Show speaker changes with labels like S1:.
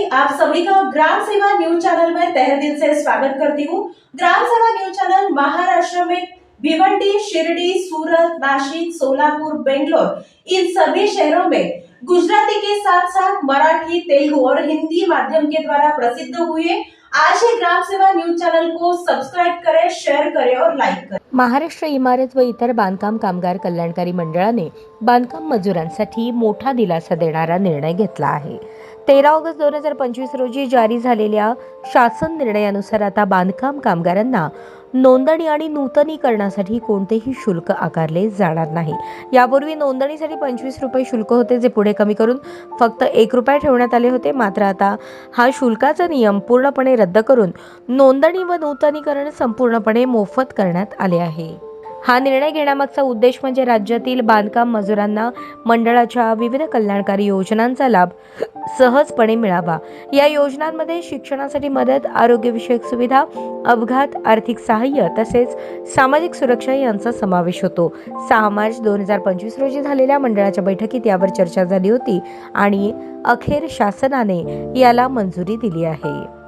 S1: भाई आप सभी का ग्राम सेवा न्यूज चैनल में तहे दिल से स्वागत करती हूँ। ग्राम सेवा न्यूज चैनल महाराष्ट्र में भिवंडी शिरडी सूरत नासिक सोलापुर बेंगलोर इन सभी शहरों में गुजराती के साथ साथ मराठी तेलुगु और हिंदी माध्यम के द्वारा प्रसिद्ध हुए आज ही ग्राम सेवा न्यूज चैनल को सब्सक्राइब करें शेयर करें और लाइक करें।
S2: महाराष्ट्र इमारत व इतर बांधकाम कामगार कल्याणकारी मंडळाने बांधकाम मजुरांसाठी मोठा दिलासा देणारा निर्णय घेतला आहे. तेरा ऑगस्ट दोन हजार पंचवीस रोजी जारी झालेल्या शासन निर्णयानुसार आता बांधकाम कामगारांना नोंदणी आणि नूतनीकरणासाठी कोणतेही शुल्क आकारले जाणार नाही. यापूर्वी नोंदणीसाठी पंचवीस रुपये शुल्क होते जे पुढे कमी करून फक्त एक रुपया ठेवण्यात आले होते. मात्र आता हा शुल्काचा नियम पूर्णपणे रद्द करून नोंदणी व नूतनीकरण संपूर्णपणे मोफत करण्यात आले आहे. हा निर्णय घेण्यामागचा उद्देश म्हणजे राज्यातील बांधकाम मजुरांना मंडळाच्या विविध कल्याणकारी योजनांचा लाभ सहजपणे मिळावा. या योजनांमध्ये शिक्षणासाठी मदत आरोग्यविषयक सुविधा अपघात आर्थिक सहाय्य तसेच सामाजिक सुरक्षा यांचा समावेश होतो. सहा मार्च दोन हजार पंचवीस रोजी झालेल्या मंडळाच्या बैठकीत यावर चर्चा झाली होती आणि अखेर शासनाने याला मंजुरी दिली आहे.